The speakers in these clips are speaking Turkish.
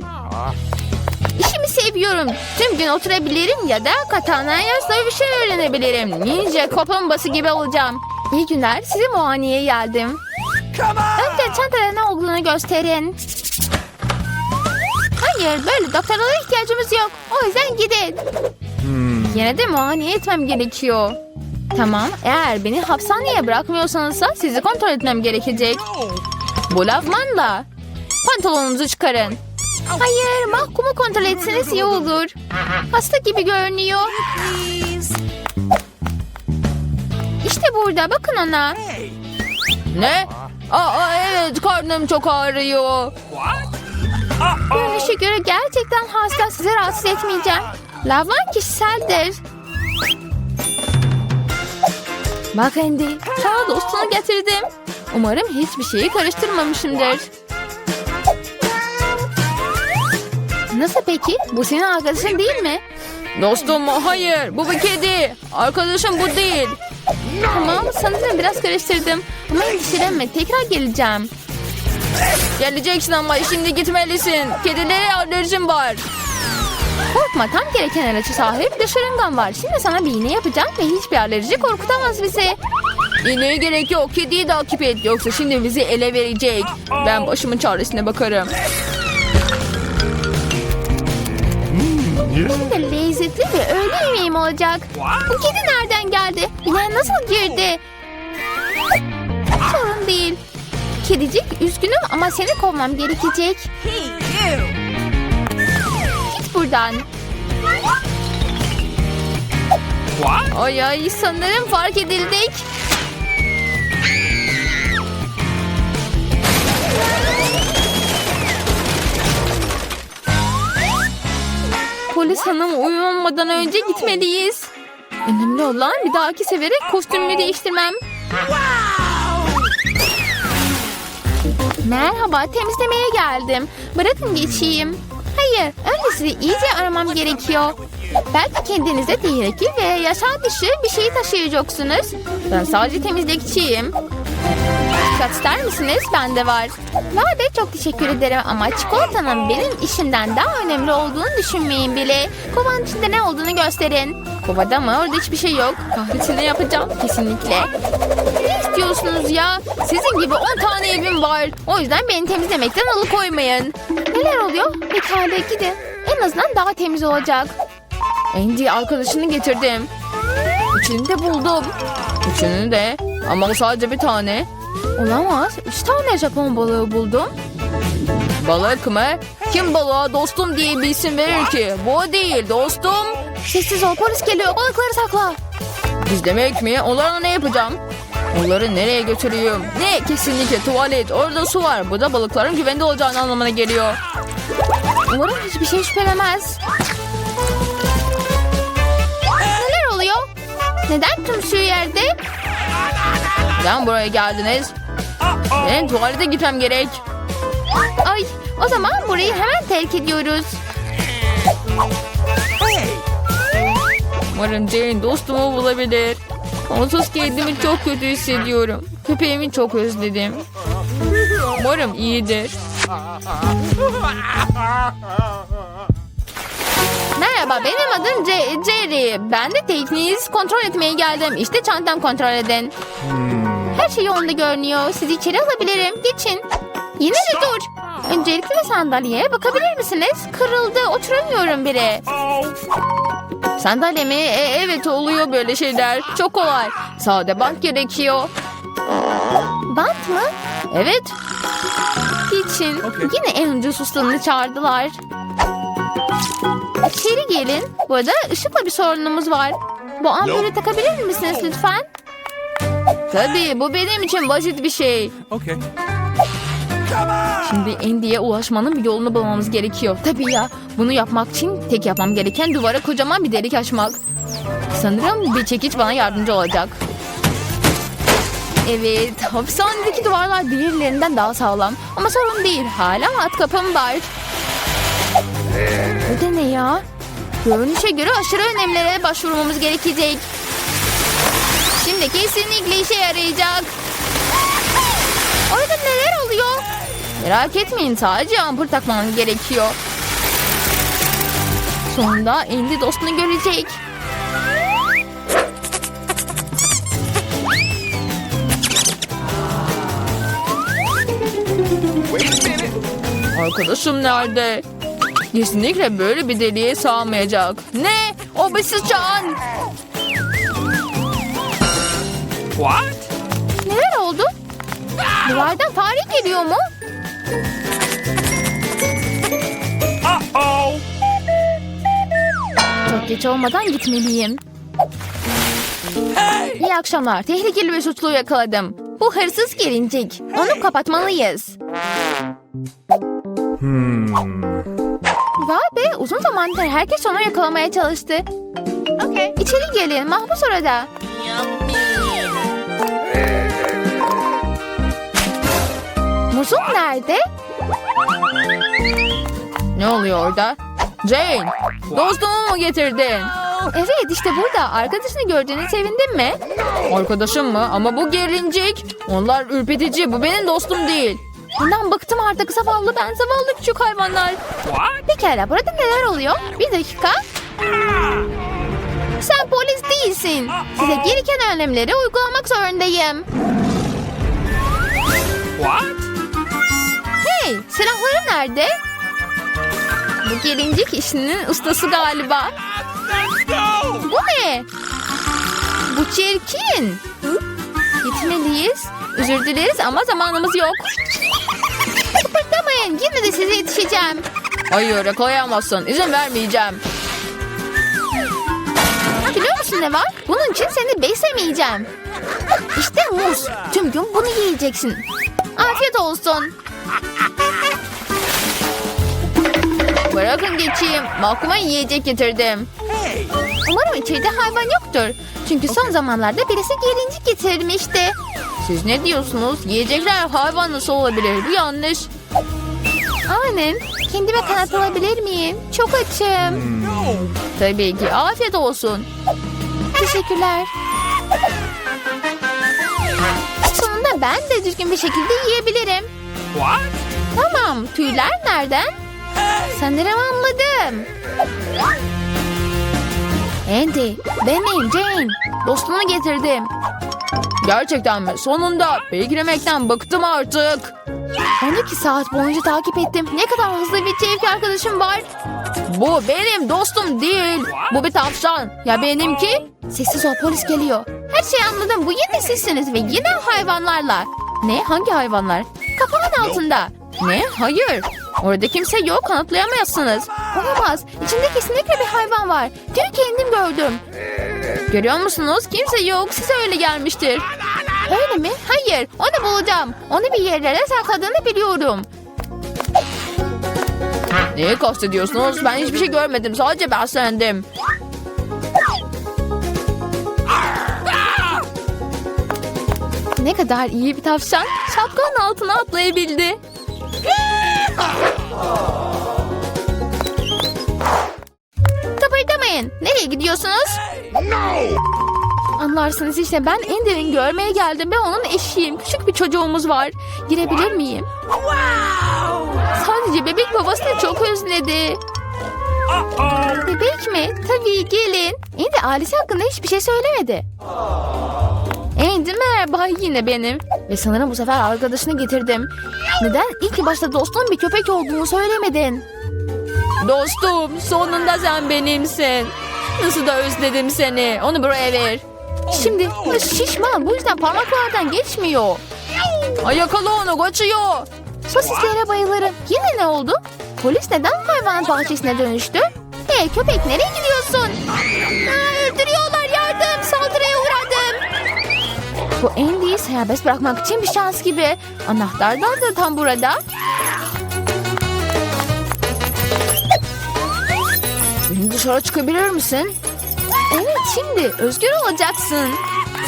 değil. İşimi seviyorum. Tüm gün oturabilirim ya da katanaya dövüşü öğrenebilirim. Ninja kaplumbağası gibi olacağım. İyi günler. Size muayeneye geldim. Önce çantada ne olduğunu gösterin. Hayır, böyle doktorlara ihtiyacımız yok. O yüzden gidin. Yine de muayene etmem gerekiyor. Tamam, eğer beni hapishaneye bırakmıyorsanız sizi kontrol etmem gerekecek. Bu lavmanla. Pantolonunuzu çıkarın. Hayır, mahkumu kontrol etseniz iyi olur. Hasta gibi görünüyor. İşte burada, bakın ona. Ne? Aa evet, karnım çok ağrıyor. Görünüşe göre gerçekten hasta, sizi rahatsız etmeyeceğim. Lavman kişiseldir. Bak Andy, sana dostunu getirdim. Umarım hiçbir şeyi karıştırmamışımdır. Nasıl peki? Bu senin arkadaşın değil mi? Dostum hayır. Bu bir kedi. Arkadaşım bu değil. Tamam sanırım biraz karıştırdım. Ama endişelenme tekrar geleceğim. Geleceksin ama şimdi gitmelisin. Kedilere alerjim var. Korkma tam gereken ilaça sahip bir şırıngan var. Şimdi sana bir iğne yapacağım ve hiçbir alerji korkutamaz bizi. İğneye gerek yok. Kediyi takip et. Yoksa şimdi bizi ele verecek. Ben başımın çaresine bakarım. Şimdi lezzetli ve öğle yemeğim olacak. Bu kedi nereden geldi? Bina nasıl girdi? Sorun değil. Kedicik üzgünüm ama seni kovmam gerekecek. Git buradan. Ay ay sanırım fark edildik. Polis hanım uyanmadan önce gitmeliyiz. Önemli olan bir dahaki sefere kostümümü değiştirmem. Merhaba, temizlemeye geldim. Bırakın geçeyim. Hayır, önce sizi iyice aramam gerekiyor. Belki kendinize tehlikeli ve yaşam dışı bir şey taşıyacaksınız. Ben sadece temizlikçiyim. Dikkat ister misiniz? Bende var. Be çok teşekkür ederim ama çikolatanın benim işimden daha önemli olduğunu düşünmeyin bile. Kovanın içinde ne olduğunu gösterin. Kovada mı? Orada hiçbir şey yok. Kahvesini yapacağım kesinlikle. Ne istiyorsunuz ya? Sizin gibi 10 tane evim var. O yüzden beni temizlemekten alıkoymayın. Neler oluyor? Pekala gidin. En azından daha temiz olacak. Andy arkadaşını getirdim. Üçünü de buldum. Üçünü de. Ama sadece bir tane. Olamaz. Üç tane Japon balığı buldum. Balık mı? Kim balığa dostum diye bir isim verir ki? Bu değil dostum. Sessiz ol polis geliyor balıkları sakla. Gizlemek mi? Onlarla ne yapacağım? Onları nereye götürüyorum? Ne? Kesinlikle tuvalet. Orada su var. Bu da balıkların güvende olacağını anlamına geliyor. Umarım hiçbir şey şüphelemez. Neler oluyor? Neden tüm su yerde? Neden buraya geldiniz? Benim tuvalete gitmem gerek. Ay o zaman burayı hemen terk ediyoruz. Umarım Jane dostumu bulabilir. Onsuz kendimi çok kötü hissediyorum. Köpeğimi çok özledim. Umarım iyidir. Merhaba benim adım Ce- Jerry. Ben de tekniğinizi kontrol etmeye geldim. İşte çantam kontrol edin. Her şey yolunda görünüyor. Sizi içeri alabilirim. Geçin. Yine de dur. Öncelikle sandalyeye bakabilir misiniz? Kırıldı. Oturamıyorum bile. Sandalye mi? E, evet oluyor böyle şeyler. Çok kolay. Sade bant gerekiyor. Bant mı? Evet. Geçin. Yine en ucuz ustanını çağırdılar. İçeri gelin. Bu arada ışıkla bir sorunumuz var. Bu ampulü takabilir misiniz lütfen? Tabii bu benim için basit bir şey. Okay. Şimdi Andy'ye ulaşmanın bir yolunu bulmamız gerekiyor. Tabii ya. Bunu yapmak için tek yapmam gereken duvara kocaman bir delik açmak. Sanırım bir çekiç bana yardımcı olacak. Evet, hapishanedeki duvarlar diğerlerinden daha sağlam. Ama sorun değil, hala alt kapım var. Bu da ne ya? Görünüşe göre aşırı önemlere başvurmamız gerekecek. Şimdi kesinlikle işe yarayacak. Orada neler oluyor? Merak etmeyin sadece ampul takmanız gerekiyor. Sonunda Andy dostunu görecek. Arkadaşım nerede? Kesinlikle böyle bir deliğe sağmayacak. Ne? O bir sıçan. What? Neler oldu? Duvardan fare geliyor mu? Uh-oh. Çok geç olmadan gitmeliyim. İyi akşamlar. Tehlikeli bir suçluyu yakaladım. Bu hırsız gelincik. Onu kapatmalıyız. Vay be uzun zamandır herkes onu yakalamaya çalıştı. Okay. İçeri gelin mahpus orada. Muzum nerede? Ne oluyor orada? Jane, dostumu mu getirdin? Evet işte burada. Arkadaşını gördüğüne sevindin mi? Arkadaşım mı? Ama bu gerincik. Onlar ürpetici. Bu benim dostum değil. Bundan bıktım artık zavallı ben zavallı küçük hayvanlar. Pekala burada neler oluyor? Bir dakika. Sen polis değilsin. Size gereken önlemleri uygulamak zorundayım. Silahları nerede? Bu gelincik işinin ustası galiba. Bu ne? Bu çirkin. Gitmeliyiz. Özür dileriz ama zamanımız yok. Kıpırdamayın. Yine de size yetişeceğim. Hayır yakalayamazsın. İzin vermeyeceğim. Biliyor musun ne var? Bunun için seni beslemeyeceğim. İşte muz. Tüm gün bunu yiyeceksin. Afiyet olsun. Bırakın geçeyim. Mahkuma yiyecek getirdim. Hey! Umarım içeride hayvan yoktur. Çünkü son zamanlarda birisi gelincik getirmişti. Siz ne diyorsunuz? Yiyecekler hayvan nasıl olabilir? Bu yanlış. Aynen. Kendime kanat alabilir miyim? Çok açım. No! Tabii ki. Afiyet olsun. Teşekkürler. Sonunda ben de düzgün bir şekilde yiyebilirim. What? Tamam. Tüyler nereden? Sanırım anladım. Andy, benim Jane. Dostunu getirdim. Gerçekten mi? Sonunda. Beklemekten bıktım artık. 12 saat boyunca takip ettim. Ne kadar hızlı bir çevik arkadaşım var. Bu benim dostum değil. Bu bir tavşan. Ya benimki? Sessiz ol polis geliyor. Her şeyi anladım. Bu yine sizsiniz ve yine hayvanlarla. Ne? Hangi hayvanlar? Kapağın altında. Ne? Hayır. Orada kimse yok. Kanıtlayamazsınız. Olamaz. İçinde kesinlikle bir hayvan var. Dün kendim gördüm. Görüyor musunuz? Kimse yok. Size öyle gelmiştir. Öyle mi? Hayır. Onu bulacağım. Onu bir yerlere sakladığını biliyorum. Neyi kastediyorsunuz? Ben hiçbir şey görmedim. Sadece beslendim. Ne kadar iyi bir tavşan. Şapkanın altına atlayabildi. Kıpırdamayın. Nereye gidiyorsunuz? No! Anlarsınız işte ben Ender'in görmeye geldim ve onun eşiyim. Küçük bir çocuğumuz var. Girebilir miyim? Sadece bebek babasını çok özledi. Bebek mi? Tabii gelin. Andy ailesi hakkında hiçbir şey söylemedi. Merhaba yine benim. Ve sanırım bu sefer arkadaşını getirdim. Neden ilk başta dostun bir köpek olduğunu söylemedin? Dostum sonunda sen benimsin. Nasıl da özledim seni. Onu buraya ver. Şimdi şişman bu yüzden parmaklardan geçmiyor. Ay yakala onu kaçıyor. Sosislere bayılırım. Yine ne oldu? Polis neden hayvan bahçesine dönüştü? Hey köpek nereye gidiyorsun? Aa, öldürüyorlar yardım saldırıya. Bu Andy'yi serbest bırakmak için bir şans gibi. Anahtar da tam burada. Beni dışarı çıkabilir misin? Evet şimdi özgür olacaksın.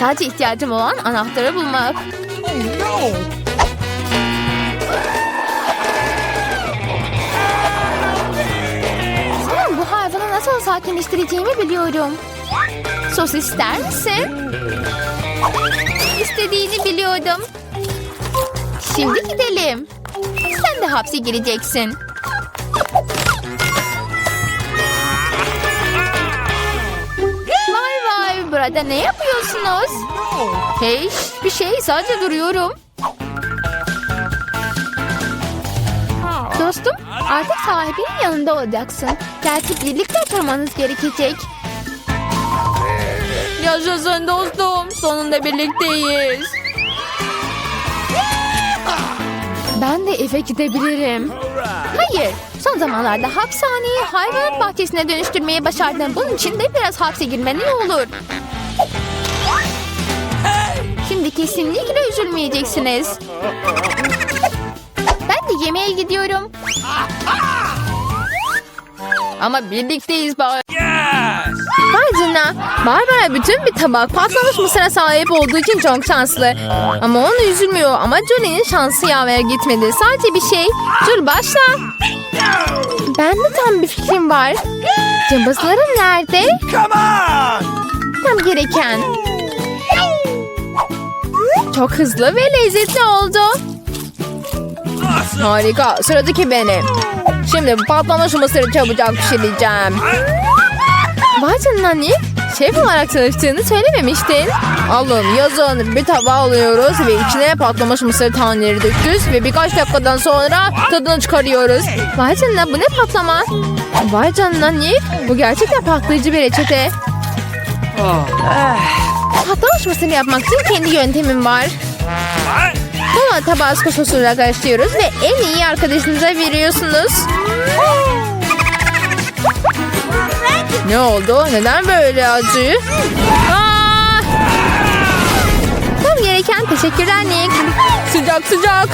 Sadece ihtiyacım olan anahtarı bulmak. Oh! Sanırım bu hayvanı nasıl sakinleştireceğimi biliyorum. Sos ister misin? İstediğini biliyordum. Şimdi gidelim. Sen de hapse gireceksin. Vay vay burada ne yapıyorsunuz? Hey bir şey sadece duruyorum. Dostum artık sahibinin yanında olacaksın. Belki birlikte oturmanız gerekecek. Yaşasın dostum. Sonunda birlikteyiz. Ben de eve gidebilirim. Hayır. Son zamanlarda hapishaneyi hayvanat bahçesine dönüştürmeyi başardın. Bunun için de biraz hapse girmen olur. Şimdi kesinlikle üzülmeyeceksiniz. Ben de yemeğe gidiyorum. Ama birlikteyiz bari. Canına. Barbara bütün bir tabak patlamış mısıra sahip olduğu için çok şanslı. Ama onu üzülmüyor. Ama Julie'nin şansı yaver gitmedi. Sadece bir şey. Julie başla. Ben de tam bir fikrim var. Cımbızların nerede? Tam gereken. Çok hızlı ve lezzetli oldu. Harika. Sıradaki benim. Şimdi patlamış mısırı çabucak pişireceğim. Vay canına Nick. Şef olarak çalıştığını söylememiştin. Alın yazın bir tabağa alıyoruz ve içine patlamış mısır taneleri döküyoruz ve birkaç dakikadan sonra tadını çıkarıyoruz. Vay canına bu ne patlama? Vay canına Nick. Bu gerçekten patlayıcı bir reçete. Patlamış mısır yapmak için kendi yöntemim var. Bunu tabasco sosuyla karıştırıyoruz ve en iyi arkadaşınıza veriyorsunuz. Ne oldu? Neden böyle acı? Aa! Tam gereken teşekkürler Nick. Sıcak sıcak.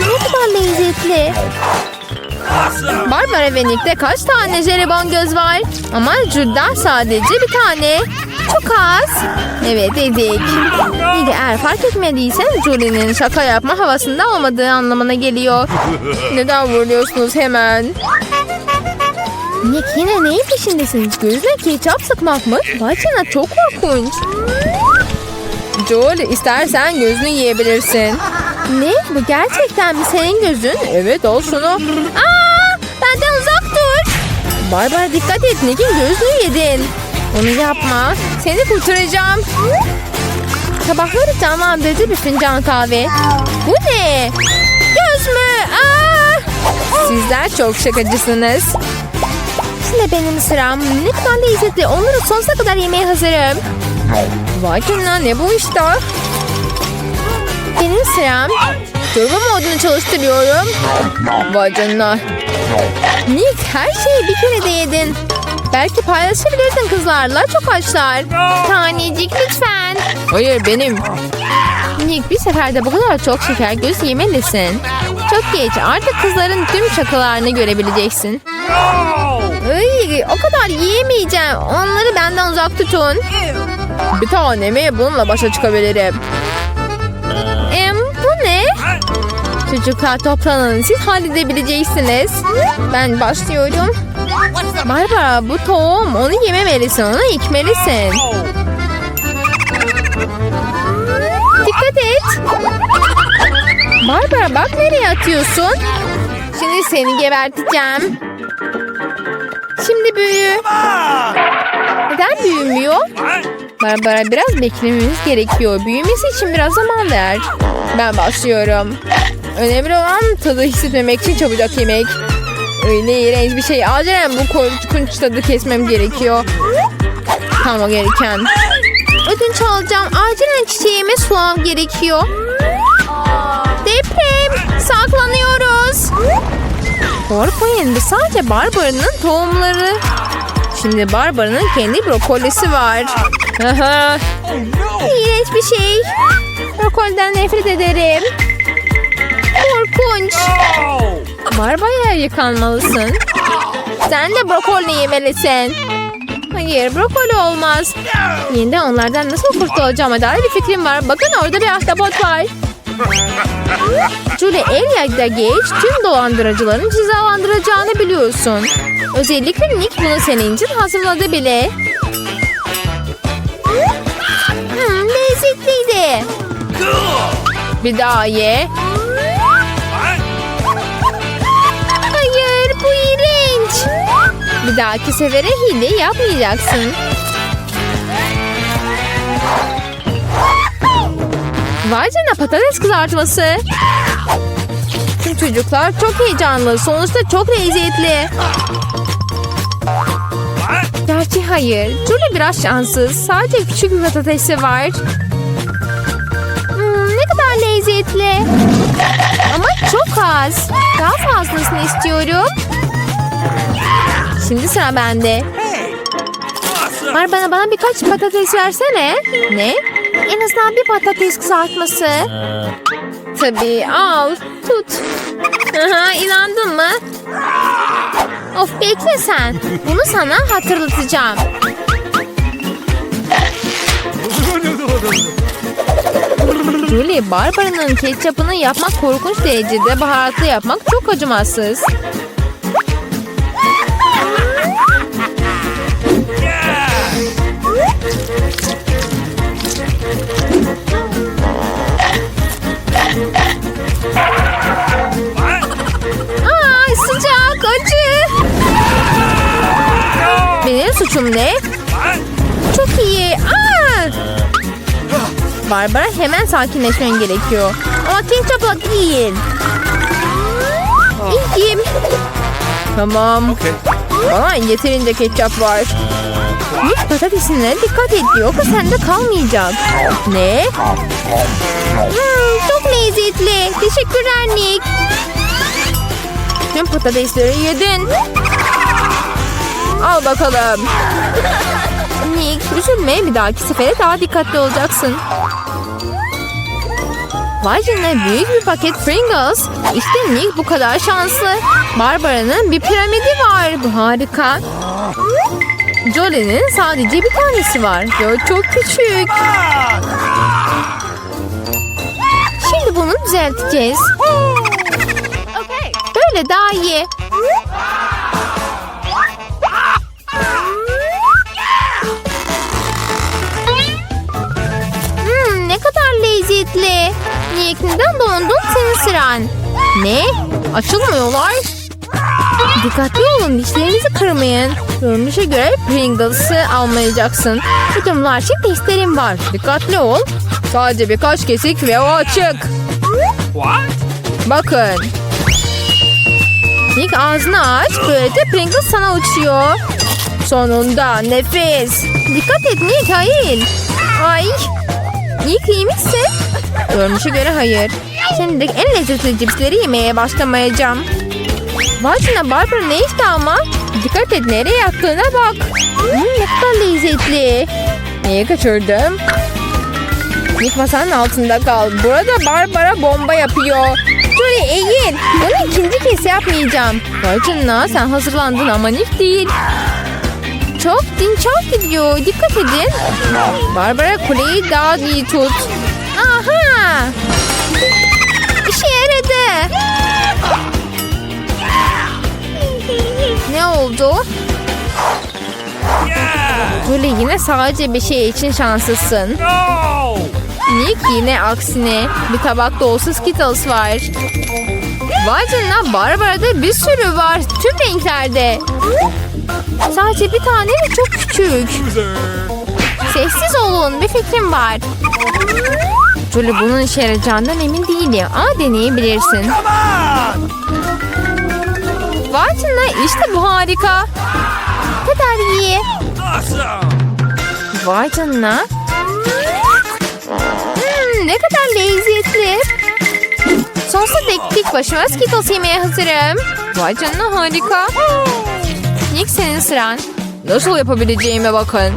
Ne kadar lezzetli. Barbara ve Nick'te kaç tane jelibon göz var? Ama Jude'da sadece bir tane. Çok az. Evet dedik. Nick eğer fark etmediysen Julie'nin şaka yapma havasında olmadığı anlamına geliyor. Neden vuruyorsunuz hemen? Nick yine neyin peşindesiniz? Gözüne ketçap sıkmak mı? Vay canına çok korkunç. Joel istersen gözünü yiyebilirsin. Ne? Bu gerçekten mi senin gözün? Evet al şunu. Aa, benden uzak dur. Barbara dikkat et Nick'in gözünü yedin. Onu yapma. Seni kurtaracağım. Sabahları canlandırıcı bir fincan kahve. Bu ne? Göz mü? Aa! Sizler çok şakacısınız. Şimdi benim sıram. Ne kadar lezzetli. Onları sonsuza kadar yemeye hazırım. Vay canına ne bu işte? Benim sıram. Turbo modunu çalıştırıyorum. Vay canına. Nick her şeyi bir kere de yedin. Belki paylaşabilirsin kızlarla. Çok açlar. Tanecik lütfen. Hayır benim. Nick bir seferde bu kadar çok şeker göz yemelisin. Çok geç artık kızların tüm şakalarını görebileceksin. Ay, o kadar yiyemeyeceğim. Onları benden uzak tutun. Bir tanemi bununla başa çıkabilirim. Em, bu ne? Çocuklar toplanın. Siz halledebileceksiniz. Ben başlıyorum. Barbara bu tohum. Onu yememelisin. Onu ekmelisin. Oh! Dikkat et. Barbara bak nereye atıyorsun. Şimdi seni geberteceğim. Şimdi büyü. Neden büyümüyor? Barbara biraz beklememiz gerekiyor. Büyümesi için biraz zaman ver. Ben başlıyorum. Önemli olan tadı hissetmemek için çabucak yemek. Öyle iğrenç bir şey. Acilen bu korkunç tadı kesmem gerekiyor. Tamam gereken. Ödünç alacağım. Acilen çiçeğime sulam gerekiyor. Deprem. Saklanıyoruz. Korkmayın. Bu sadece Barbara'nın tohumları. Şimdi Barbara'nın kendi brokolisi var. İğrenç bir şey. Brokolden nefret ederim. Korkunç. No! Barbara yıkanmalısın. Sen de brokoli yemelisin. Hayır brokoli olmaz. Yeniden onlardan nasıl kurtulacağıma dair bir fikrim var. Bakın orada bir ahtapot var. Julie Elyak'da geç tüm dolandırıcıların cezalandıracağını biliyorsun. Özellikle Nick bunu senin için hazırladı bile. Hmm, lezzetliydi. Bir daha ye. Hayır bu iğrenç. Bir dahaki sefere hile yapmayacaksın. Vay canına patates kızartması. Tüm çocuklar çok heyecanlı. Sonuçta çok lezzetli. Gerçi hayır. Julie biraz şanssız. Sadece küçük bir patatesi var. Hmm, ne kadar lezzetli. Ama çok az. Daha fazlasını istiyorum. Şimdi sıra bende. Var bana bana birkaç patates versene. Ne? En azından bir patates kızartması. Tabii al. Tut. Aha, inandın mı? Of bekle sen. Bunu sana hatırlatacağım. Julie, Barbara'nın ketçapını yapmak korkunç derecede baharatlı yapmak çok acımasız. What? Çok iyi. Aa! Barbara hemen sakinleşmen gerekiyor. Ama ketçapla değil. İyiyim. Tamam. Okay. Bana yeterince ketçap var. Nick patatesine dikkat et yoksa sende kalmayacak. Ne? Hmm, çok lezzetli. Teşekkürler Nick. Tüm patatesleri yedin. Al bakalım. Nick üzülme bir dahaki sefere daha dikkatli olacaksın. Vay canına büyük bir paket Pringles. İşte Nick bu kadar şanslı. Barbara'nın bir piramidi var. Bu harika. Jolie'nin sadece bir tanesi var. Ve o çok küçük. Şimdi bunu düzelteceğiz. Böyle daha iyi. Lezzetli. Nick neden dondun senin sıran? Ne? Açılmıyorlar. Dikkatli olun dişlerinizi kırmayın. Görünüşe göre Pringles'ı almayacaksın. Bu durumlar için testlerim var. Dikkatli ol. Sadece birkaç kesik ve o açık. What? Bakın. Nick ağzını aç. Böylece Pringles sana uçuyor. Sonunda nefes. Dikkat et Nick hayır. Ay. Nick iyi misin? Görünüşe göre hayır. Şimdi en lezzetli cipsleri yemeye başlamayacağım. Canına Barbara ne işte ama? Dikkat et nereye yattığına bak. Hmm, ne kadar lezzetli. Neyi kaçırdım? Nick masanın altında kal. Burada Barbara bomba yapıyor. Julie eğil. Bunu ikinci kez yapmayacağım. Canına sen hazırlandın ama Nick değil. Çok din çok gidiyor. Dikkat edin. Barbara kuleyi daha iyi tut. Aha. İşe yaradı. Ne oldu? Julie yine sadece bir şey için şanslısın. Nick yine aksine bir tabak dolusu Skittles var. Vay canına Barbara'da bir sürü var. Tüm renklerde. Sadece bir tane de çok küçük. Sessiz olun bir fikrim var. Julie bunun işe yarayacağından emin değilim ama deneyebilirsin. Vay canına işte bu harika. Kadar iyi. Vay canına. Hmm, ne kadar lezzetli. Sonsuza dek tek başıma Skittles yemeye hazırım. Vay canına harika. Nick senin sıran. Nasıl yapabileceğime bakın.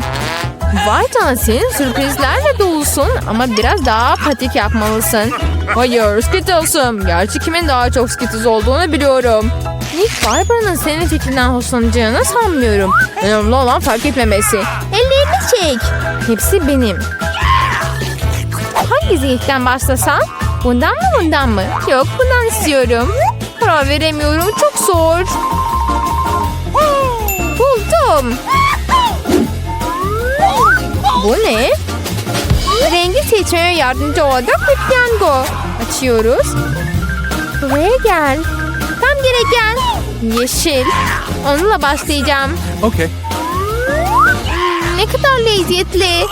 Vay canına senin sürprizlerle dolusun ama biraz daha patik yapmalısın. Hayır Skittles'ım. Gerçi kimin daha çok Skittles olduğunu biliyorum. Nick Barbara'nın senin fikrinden hoşlanacağını sanmıyorum. Önemli olan fark etmemesi. Ellerini çek. Hepsi benim. Hangi zevkten başlasam? Bundan mı bundan mı? Yok bundan istiyorum. Karar veremiyorum çok zor. Buldum. Bu ne? Rengi seçmeye yardımcı olacak bir piyango. Açıyoruz. Buraya gel. Tam gereken. Yeşil. Onunla başlayacağım. Okay. Ne kadar lezzetli.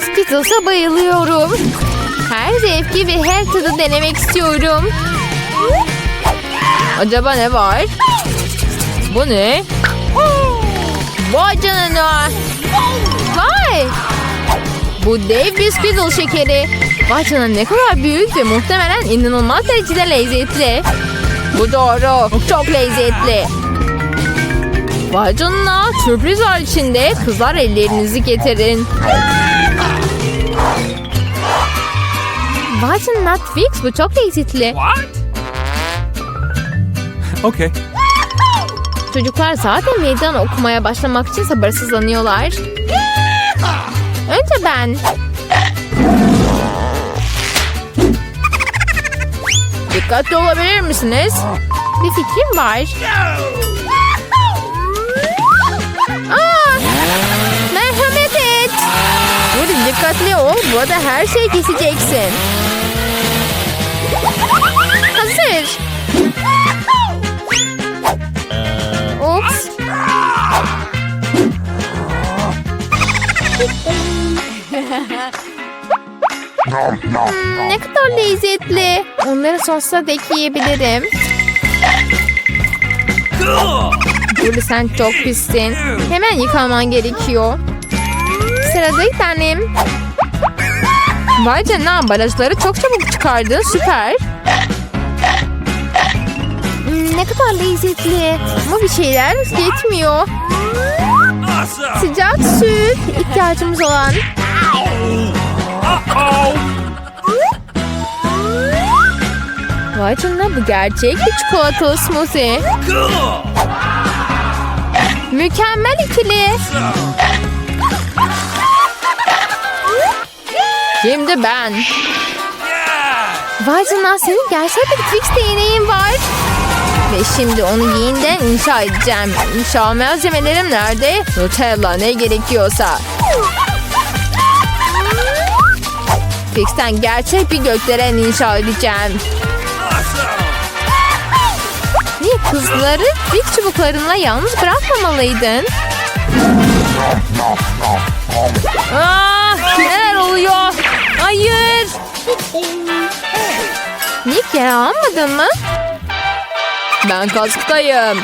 Skittles'a bayılıyorum. Her zevki ve her tadı denemek istiyorum. Acaba ne var? Bu ne? Vay canına. Vay. Bu dev bir Skittle şekeri. Vay canına ne kadar büyük ve muhtemelen inanılmaz derecede lezzetli. Bu doğru. Çok lezzetli. Vay canına sürpriz var içinde. Kızlar ellerinizi getirin. Vay canına Twix bu çok lezzetli. What? Okay. Çocuklar zaten meydan okumaya başlamak için sabırsızlanıyorlar. Önce ben. Dikkatli olabilir misiniz? Bir fikrim var. Aa, merhamet et. Burada dikkatli ol. Burada her şeyi keseceksin. Hazır. Ups. ne kadar lezzetli. Onları sonsuza dek yiyebilirim. Cool. Burada sen çok pissin. Hemen yıkaman gerekiyor. Sıradaki tanem. Vay canına ambalajları çok çabuk çıkardın. Süper. Hmm, ne kadar lezzetli. Ama bir şeyler yetmiyor. Sıcak süt ihtiyacımız olan. Vay canına bu gerçek bir çikolatalı smoothie. Mükemmel ikili. Şimdi ben. Vay canına senin gerçek bir Twix değneğin var. Ve şimdi onu yeniden inşa edeceğim. İnşa malzemelerim nerede? Nutella ne gerekiyorsa. Twix'ten gerçek bir gökdelen inşa edeceğim. Niye kızları Twix çubuklarınla yalnız bırakmamalıydın? Ah, neler oluyor? Hayır. Nick yara almadın mı? Ben kasktayım.